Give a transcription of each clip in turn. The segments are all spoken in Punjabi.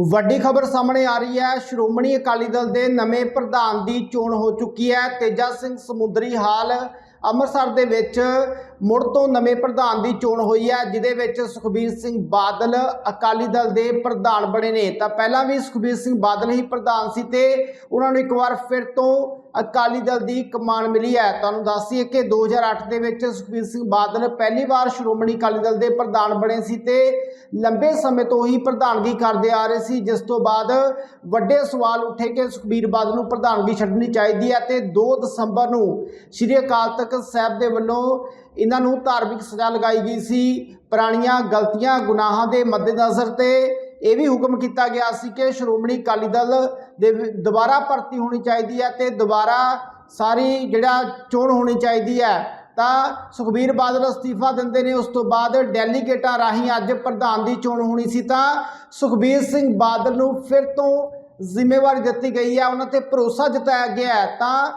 ਵੱਡੀ ਖਬਰ ਸਾਹਮਣੇ ਆ ਰਹੀ ਹੈ। ਸ਼੍ਰੋਮਣੀ ਅਕਾਲੀ ਦਲ ਦੇ ਨਵੇਂ ਪ੍ਰਧਾਨ ਦੀ ਚੋਣ ਹੋ ਚੁੱਕੀ ਹੈ। ਤੇਜਾ ਸਿੰਘ ਸਮੁੰਦਰੀ ਹਾਲ ਅੰਮ੍ਰਿਤਸਰ ਦੇ ਵਿੱਚ ਮੁੜ ਤੋਂ ਨਵੇਂ ਪ੍ਰਧਾਨ ਦੀ ਚੋਣ ਹੋਈ ਹੈ ਜਿਦੇ ਵਿੱਚ ਸੁਖਬੀਰ ਸਿੰਘ ਬਾਦਲ ਅਕਾਲੀ ਦਲ ਦੇ ਪ੍ਰਧਾਨ ਬਣੇ ਨੇ। ਤਾਂ ਪਹਿਲਾਂ ਵੀ ਸੁਖਬੀਰ ਸਿੰਘ ਬਾਦਲ ਹੀ ਪ੍ਰਧਾਨ ਸੀ ਤੇ ਉਹਨਾਂ ਨੂੰ ਇੱਕ ਵਾਰ ਫਿਰ ਤੋਂ ਅਕਾਲੀ ਦਲ ਦੀ ਕਮਾਨ ਮਿਲੀ ਹੈ। ਤੁਹਾਨੂੰ ਦੱਸ ਦਈਏ ਕਿ 2008 ਦੇ ਵਿੱਚ ਸੁਖਬੀਰ ਸਿੰਘ ਬਾਦਲ ਪਹਿਲੀ ਵਾਰ ਸ਼੍ਰੋਮਣੀ ਅਕਾਲੀ ਦਲ ਦੇ ਪ੍ਰਧਾਨ ਬਣੇ ਸੀ ਤੇ ਲੰਬੇ ਸਮੇਂ ਤੋਂ ਹੀ ਪ੍ਰਧਾਨਗੀ ਕਰਦੇ ਆ ਰਹੇ ਸੀ। ਜਿਸ ਤੋਂ ਬਾਅਦ ਵੱਡੇ ਸਵਾਲ ਉੱਠੇ ਕਿ ਸੁਖਬੀਰ ਬਾਦਲ ਨੂੰ ਪ੍ਰਧਾਨਗੀ ਛੱਡਣੀ ਚਾਹੀਦੀ ਹੈ ਤੇ 2 ਦਸੰਬਰ ਨੂੰ ਸ੍ਰੀ ਅਕਾਲ ਤਖਤ ਸਾਹਿਬ ਦੇ ਵੱਲੋਂ ਇਹਨਾਂ ਨੂੰ ਧਾਰਮਿਕ ਸਜ਼ਾ ਲਗਾਈ ਗਈ ਸੀ। ਪੁਰਾਣੀਆਂ ਗਲਤੀਆਂ, ਗੁਨਾਹਾਂ ਦੇ ਮੱਦੇਨਜ਼ਰ ਤੇ ਇਹ ਵੀ ਹੁਕਮ ਕੀਤਾ ਗਿਆ ਸੀ ਕਿ ਸ਼੍ਰੋਮਣੀ ਅਕਾਲੀ ਦਲ ਦੇ ਦੁਬਾਰਾ ਭਰਤੀ ਹੋਣੀ ਚਾਹੀਦੀ ਹੈ ਤੇ ਦੁਬਾਰਾ ਸਾਰੀ ਜਿਹੜਾ ਚੋਣ ਹੋਣੀ ਚਾਹੀਦੀ ਹੈ, ਤਾਂ ਸੁਖਬੀਰ ਬਾਦਲ ਅਸਤੀਫਾ ਦਿੰਦੇ ਨੇ। ਉਸ ਤੋਂ ਬਾਅਦ ਡੈਲੀਗੇਟਾਂ ਰਾਹੀਂ ਅੱਜ ਪ੍ਰਧਾਨ ਦੀ ਚੋਣ ਹੋਣੀ ਸੀ, ਤਾਂ ਸੁਖਬੀਰ ਸਿੰਘ ਬਾਦਲ ਨੂੰ ਫਿਰ ਤੋਂ ਜ਼ਿੰਮੇਵਾਰੀ ਦਿੱਤੀ ਗਈ ਹੈ। ਉਹਨਾਂ ਤੇ ਭਰੋਸਾ ਜਤਾਇਆ ਗਿਆ ਹੈ, ਤਾਂ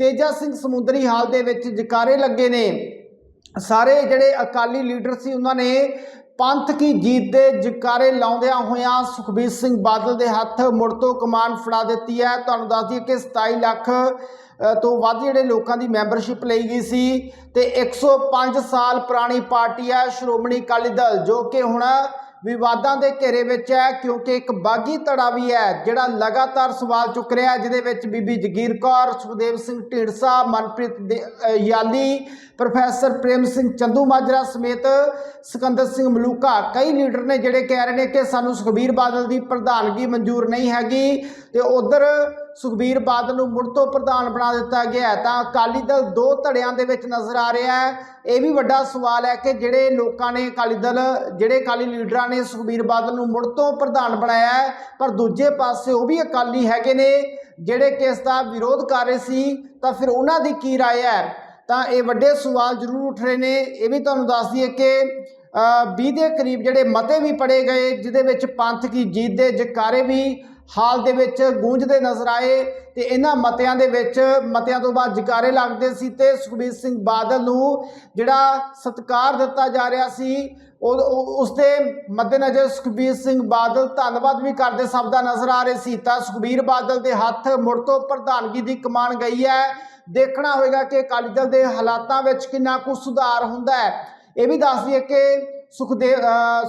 ਤੇਜਾ ਸਿੰਘ ਸਮੁੰਦਰੀ ਹਾਲ ਦੇ ਵਿੱਚ ਜਕਾਰੇ ਲੱਗੇ ਨੇ। ਸਾਰੇ ਜਿਹੜੇ ਅਕਾਲੀ ਲੀਡਰ ਸੀ, ਉਹਨਾਂ ਨੇ ਪੰਥ ਕੀ ਜੀਤ ਦੇ ਜਕਾਰੇ ਲਾਉਂਦਿਆਂ ਹੋਇਆਂ ਸੁਖਬੀਰ ਸਿੰਘ ਬਾਦਲ ਦੇ ਹੱਥ ਮੁੜ ਤੋਂ ਕਮਾਨ ਫੜਾ ਦਿੱਤੀ ਹੈ। ਤੁਹਾਨੂੰ ਦੱਸ ਦਈਏ ਕਿ 27 ਲੱਖ ਤੋਂ ਵੱਧ ਜਿਹੜੇ ਲੋਕਾਂ ਦੀ ਮੈਂਬਰਸ਼ਿਪ ਲਈ ਗਈ ਸੀ ਤੇ 105 ਸਾਲ ਪੁਰਾਣੀ ਪਾਰਟੀ ਹੈ ਸ਼੍ਰੋਮਣੀ ਅਕਾਲੀ ਦਲ, ਜੋ ਕਿ ਹੁਣ ਵਿਵਾਦਾਂ ਦੇ ਘੇਰੇ ਵਿੱਚ ਹੈ ਕਿਉਂਕਿ ਇੱਕ ਬਾਗੀ ਧੜਾ ਵੀ ਹੈ ਜਿਹੜਾ ਲਗਾਤਾਰ ਸਵਾਲ ਚੁੱਕ ਰਿਹਾ ਹੈ, ਜਿਹਦੇ ਵਿੱਚ ਬੀਬੀ ਜਗੀਰ ਕੌਰ ਸੁਖਦੇਵ ਸਿੰਘ ਢੀਂਡਸਾ ਮਨਪ੍ਰੀਤ ਯਾਲੀ ਪ੍ਰੋਫੈਸਰ ਪ੍ਰੇਮ ਸਿੰਘ ਚੰਦੂ ਮਾਜਰਾ ਸਮੇਤ ਸਿਕੰਦਰ ਸਿੰਘ ਮਲੂਕਾ ਕਈ ਲੀਡਰ ਨੇ ਜਿਹੜੇ ਕਹਿ ਰਹੇ ਨੇ ਕਿ ਸਾਨੂੰ ਸੁਖਬੀਰ ਬਾਦਲ ਦੀ ਪ੍ਰਧਾਨਗੀ ਮਨਜ਼ੂਰ ਨਹੀਂ ਹੈਗੀ ਤੇ ਉਧਰ ਸੁਖਬੀਰ ਬਾਦਲ ਨੂੰ ਮੁੜ ਤੋਂ ਪ੍ਰਧਾਨ ਬਣਾ ਦਿੱਤਾ ਗਿਆ ਤਾਂ ਅਕਾਲੀ ਦਲ ਦੋ ਧੜਿਆਂ ਦੇ ਵਿੱਚ ਨਜ਼ਰ ਆ ਰਿਹਾ ਹੈ। ਇਹ ਵੀ ਵੱਡਾ ਸਵਾਲ ਹੈ ਕਿ ਜਿਹੜੇ ਲੋਕਾਂ ਨੇ ਅਕਾਲੀ ਦਲ ਜਿਹੜੇ ਅਕਾਲੀ ਲੀਡਰਾਂ ਨੇ ਸੁਖਬੀਰ ਬਾਦਲ ਨੂੰ ਮੁੜ ਤੋਂ ਪ੍ਰਧਾਨ ਬਣਾਇਆ ਹੈ ਪਰ ਦੂਜੇ ਪਾਸੇ ਉਹ ਵੀ ਅਕਾਲੀ ਹੈਗੇ ਨੇ ਜਿਹੜੇ ਕਿ ਇਸ ਦਾ ਵਿਰੋਧ ਕਰ ਰਹੇ ਸੀ ਤਾਂ ਫਿਰ ਉਹਨਾਂ ਦੀ ਕੀ ਰਾਏ ਹੈ? ਤਾਂ ਇਹ ਵੱਡੇ ਸਵਾਲ ਜ਼ਰੂਰ ਉੱਠ ਰਹੇ ਨੇ। ਇਹ ਵੀ ਤੁਹਾਨੂੰ ਦੱਸ ਦਈਏ ਕਿ ਅ, 20 ਦੇ ਕਰੀਬ ਜਿਹੜੇ ਮਤੇ ਵੀ ਪੜੇ ਗਏ ਜਿਹਦੇ ਵਿੱਚ ਪੰਥ ਕੀ ਜੀਤ ਦੇ ਜਕਾਰੇ ਵੀ ਹਾਲ ਦੇ ਵਿੱਚ ਗੂੰਜਦੇ ਨਜ਼ਰ ਆਏ ਤੇ ਇਹਨਾਂ ਮਤਿਆਂ ਦੇ ਵਿੱਚ, ਮਤਿਆਂ ਤੋਂ ਬਾਅਦ ਜਕਾਰੇ ਲੱਗਦੇ ਸੀ ਤੇ ਸੁਖਬੀਰ ਸਿੰਘ ਬਾਦਲ ਨੂੰ ਜਿਹੜਾ ਸਤਕਾਰ ਦਿੱਤਾ ਜਾ ਰਿਹਾ ਸੀ, ਉਹ ਉਸ ਦੇ ਮੱਦੇਨਜ਼ਰ ਸੁਖਬੀਰ ਸਿੰਘ ਬਾਦਲ ਧੰਨਵਾਦ ਵੀ ਕਰਦੇ ਸਭ ਦਾ ਨਜ਼ਰ ਆ ਰਹੇ ਸੀ। ਤਾਂ ਸੁਖਬੀਰ ਬਾਦਲ ਦੇ ਹੱਥ ਮੁੜ ਤੋਂ ਪ੍ਰਧਾਨਗੀ ਦੀ ਕਮਾਨ ਗਈ ਹੈ। ਦੇਖਣਾ ਹੋਵੇਗਾ ਕਿ ਅਕਾਲੀ ਦਲ ਦੇ ਹਾਲਾਤਾਂ ਵਿੱਚ ਕਿੰਨਾ ਕੁ ਸੁਧਾਰ ਹੁੰਦਾ ਹੈ। ਇਹ ਵੀ ਦੱਸ ਦਈਏ ਕਿ ਸੁਖਦੇਵ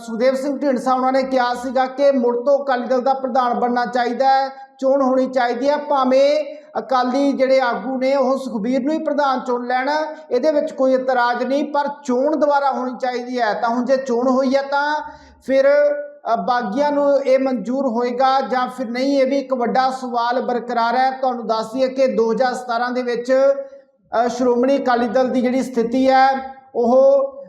ਸੁਖਦੇਵ ਸਿੰਘ ਢੀਂਡਸਾ ਉਹਨਾਂ ਨੇ ਕਿਹਾ ਸੀਗਾ ਕਿ ਮੁੜ ਤੋਂ ਅਕਾਲੀ ਦਲ ਦਾ ਪ੍ਰਧਾਨ ਬਣਨਾ ਚਾਹੀਦਾ ਹੈ, ਚੋਣ ਹੋਣੀ ਚਾਹੀਦੀ ਹੈ, ਭਾਵੇਂ ਅਕਾਲੀ ਜਿਹੜੇ ਆਗੂ ਨੇ ਉਹ ਸੁਖਬੀਰ ਨੂੰ ਹੀ ਪ੍ਰਧਾਨ ਚੁਣ ਲੈਣ, ਇਹਦੇ ਵਿੱਚ ਕੋਈ ਇਤਰਾਜ਼ ਨਹੀਂ, ਪਰ ਚੋਣ ਦੁਬਾਰਾ ਹੋਣੀ ਚਾਹੀਦੀ ਹੈ। ਤਾਂ ਹੁਣ ਜੇ ਚੋਣ ਹੋਈ ਹੈ ਤਾਂ ਫਿਰ ਬਾਗੀਆਂ ਨੂੰ ਇਹ ਮਨਜ਼ੂਰ ਹੋਏਗਾ ਜਾਂ ਫਿਰ ਨਹੀਂ, ਇਹ ਵੀ ਇੱਕ ਵੱਡਾ ਸਵਾਲ ਬਰਕਰਾਰ ਹੈ। ਤੁਹਾਨੂੰ ਦੱਸ ਦਈਏ ਕਿ 2017 ਦੇ ਵਿੱਚ ਸ਼੍ਰੋਮਣੀ ਅਕਾਲੀ ਦਲ ਦੀ ਜਿਹੜੀ ਸਥਿਤੀ ਹੈ, ਉਹ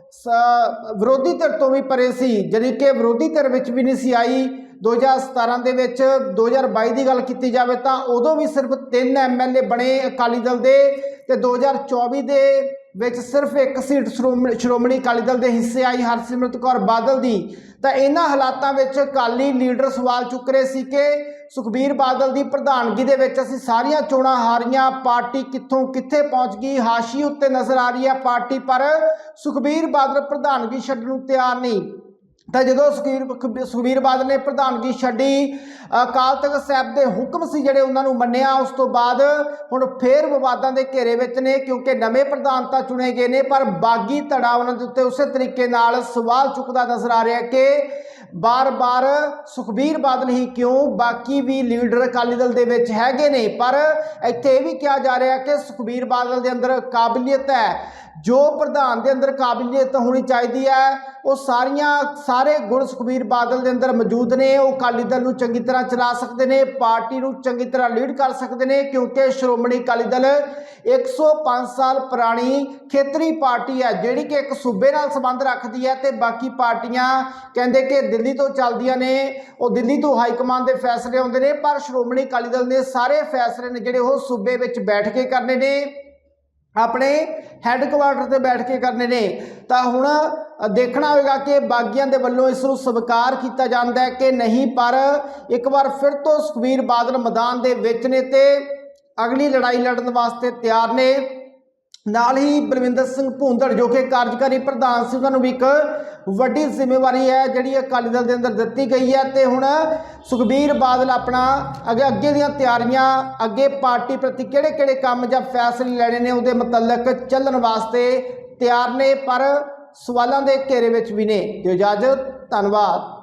ਵਿਰੋਧੀ ਧਿਰ ਤੋਂ ਵੀ ਪਰੇ ਸੀ, ਜਾਣੀ ਕਿ ਵਿਰੋਧੀ ਧਿਰ ਵਿੱਚ ਵੀ ਨਹੀਂ ਸੀ ਆਈ। 2017 ਦੇ ਵਿੱਚ 2022 ਦੀ ਗੱਲ ਕੀਤੀ ਜਾਵੇ ਤਾਂ ਉਦੋਂ ਵੀ ਸਿਰਫ 3 ਐਮਐਲਏ ਬਣੇ ਅਕਾਲੀ ਦਲ ਦੇ ਤੇ 2024 ਦੇ ਵਿੱਚ ਸਿਰਫ ਇੱਕ ਸੀਟ ਸ਼੍ਰੋਮਣੀ ਸ਼੍ਰੋਮਣੀ ਅਕਾਲੀ ਦਲ ਦੇ ਹਿੱਸੇ ਆਈ ਹਰਸਿਮਰਤ ਕੌਰ ਬਾਦਲ ਦੀ। ਤਾਂ ਇਹਨਾਂ ਹਾਲਾਤਾਂ ਵਿੱਚ ਅਕਾਲੀ ਲੀਡਰ ਸਵਾਲ ਚੁੱਕ ਰਹੇ ਸੀ ਕਿ ਸੁਖਬੀਰ ਬਾਦਲ ਦੀ ਪ੍ਰਧਾਨਗੀ ਦੇ ਵਿੱਚ ਅਸੀਂ ਸਾਰੀਆਂ ਚੋਣਾਂ ਹਾਰੀਆਂ, ਪਾਰਟੀ ਕਿੱਥੋਂ ਕਿੱਥੇ ਪਹੁੰਚ ਗਈ, ਹਾਸ਼ੀ ਉੱਤੇ ਨਜ਼ਰ ਆ ਰਹੀ ਹੈ ਪਾਰਟੀ, ਪਰ ਸੁਖਬੀਰ ਬਾਦਲ ਪ੍ਰਧਾਨਗੀ ਛੱਡਣ ਨੂੰ ਤਿਆਰ ਨਹੀਂ। ਤਾਂ ਜਦੋਂ ਸੁਖਬੀਰ ਸੁਖਬੀਰ ਬਾਦਲ ਨੇ ਪ੍ਰਧਾਨਗੀ ਛੱਡੀ ਅਕਾਲ ਤਖਤ ਸਾਹਿਬ ਦੇ ਹੁਕਮ ਸੀ ਜਿਹੜੇ ਉਹਨਾਂ ਨੂੰ ਮੰਨਿਆ, ਉਸ ਤੋਂ ਬਾਅਦ ਹੁਣ ਫੇਰ ਵਿਵਾਦਾਂ ਦੇ ਘੇਰੇ ਵਿੱਚ ਨੇ ਕਿਉਂਕਿ ਨਵੇਂ ਪ੍ਰਧਾਨ ਤਾਂ ਚੁਣੇ ਗਏ ਨੇ, ਪਰ ਬਾਗੀ ਧੜਾ ਉਹਨਾਂ ਦੇ ਉੱਤੇ ਉਸੇ ਤਰੀਕੇ ਨਾਲ ਸਵਾਲ ਚੁੱਕਦਾ ਨਜ਼ਰ ਆ ਰਿਹਾ ਕਿ ਬਾਰ-ਬਾਰ ਸੁਖਬੀਰ ਬਾਦਲ ਹੀ ਕਿਉਂ, ਬਾਕੀ ਵੀ ਲੀਡਰ ਅਕਾਲੀ ਦਲ ਦੇ ਵਿੱਚ ਹੈਗੇ ਨੇ, ਪਰ ਇੱਥੇ ਇਹ ਵੀ ਕਿਹਾ ਜਾ ਰਿਹਾ ਕਿ ਸੁਖਬੀਰ ਬਾਦਲ ਦੇ ਅੰਦਰ ਕਾਬਲੀਅਤ ਹੈ। ਜੋ ਪ੍ਰਧਾਨ ਦੇ ਅੰਦਰ ਕਾਬਲੀਅਤ ਹੋਣੀ ਚਾਹੀਦੀ ਹੈ, ਉਹ ਸਾਰੀਆਂ, ਸਾਰੇ ਗੁਣ ਸੁਖਬੀਰ ਬਾਦਲ ਦੇ ਅੰਦਰ ਮੌਜੂਦ ਨੇ। ਉਹ ਅਕਾਲੀ ਦਲ ਨੂੰ ਚੰਗੀ ਤਰ੍ਹਾਂ ਚਲਾ ਸਕਦੇ ਨੇ, ਪਾਰਟੀ ਨੂੰ ਚੰਗੀ ਤਰ੍ਹਾਂ ਲੀਡ ਕਰ ਸਕਦੇ ਨੇ, ਕਿਉਂਕਿ ਸ਼੍ਰੋਮਣੀ ਅਕਾਲੀ ਦਲ 105 ਸਾਲ ਪੁਰਾਣੀ ਖੇਤਰੀ ਪਾਰਟੀ ਹੈ, ਜਿਹੜੀ ਕਿ ਇੱਕ ਸੂਬੇ ਨਾਲ ਸੰਬੰਧ ਰੱਖਦੀ ਹੈ ਤੇ ਬਾਕੀ ਪਾਰਟੀਆਂ ਕਹਿੰਦੇ ਕਿ ਦਿੱਲੀ ਤੋਂ ਚੱਲਦੀਆਂ ਨੇ, ਉਹ ਦਿੱਲੀ ਤੋਂ ਹਾਈ ਕਮਾਂਡ ਦੇ ਫੈਸਲੇ ਆਉਂਦੇ ਨੇ, ਪਰ ਸ਼੍ਰੋਮਣੀ ਅਕਾਲੀ ਦਲ ਨੇ ਸਾਰੇ ਫੈਸਲੇ ਨੇ ਜਿਹੜੇ ਉਹ ਸੂਬੇ ਵਿੱਚ ਬੈਠ ਕੇ ਕਰਨੇ ਨੇ, ਆਪਣੇ ਹੈੱਡਕੁਆਰਟਰ ਤੇ ਬੈਠ ਕੇ ਕਰਨੇ ਨੇ। ਤਾਂ ਹੁਣ ਦੇਖਣਾ ਹੋਵੇਗਾ ਕਿ ਬਾਗੀਆਂ ਦੇ ਵੱਲੋਂ ਇਸ ਨੂੰ ਸਵੀਕਾਰ ਕੀਤਾ ਜਾਂਦਾ ਹੈ ਕਿ ਨਹੀਂ, ਪਰ ਇੱਕ ਵਾਰ ਫਿਰ ਤੋਂ ਸੁਖਬੀਰ ਬਾਦਲ ਮੈਦਾਨ ਦੇ ਵਿੱਚ ਨੇ ਤੇ ਅਗਲੀ ਲੜਾਈ ਲੜਨ ਵਾਸਤੇ ਤਿਆਰ ਨੇ। ਨਾਲ ਹੀ ਬਲਵਿੰਦਰ ਸਿੰਘ ਭੂੰਦੜ, ਜੋ ਕਿ ਕਾਰਜਕਾਰੀ ਪ੍ਰਧਾਨ ਸੀ, ਉਹਨਾਂ ਨੂੰ ਵੀ ਇੱਕ ਵੱਡੀ ਜ਼ਿੰਮੇਵਾਰੀ ਹੈ, ਜਿਹੜੀ ਅਕਾਲੀ ਦਲ ਦੇ ਅੰਦਰ ਦਿੱਤੀ ਗਈ ਹੈ। ਤੇ ਹੁਣ ਸੁਖਬੀਰ ਬਾਦਲ ਆਪਣਾ ਅੱਗੇ ਅੱਗੇ ਦੀਆਂ ਤਿਆਰੀਆਂ, ਅੱਗੇ ਪਾਰਟੀ ਪ੍ਰਤੀ ਕਿਹੜੇ ਕਿਹੜੇ ਕੰਮ ਜਾਂ ਫੈਸਲੇ ਲੈਣੇ ਨੇ, ਉਹਦੇ ਮੁਤਲਕ ਚੱਲਣ ਵਾਸਤੇ ਤਿਆਰ ਨੇ, ਪਰ ਸਵਾਲਾਂ ਦੇ ਘੇਰੇ ਵਿੱਚ ਵੀ ਨੇ। ਦਿਓ ਇਜਾਜ਼ਤ, ਧੰਨਵਾਦ।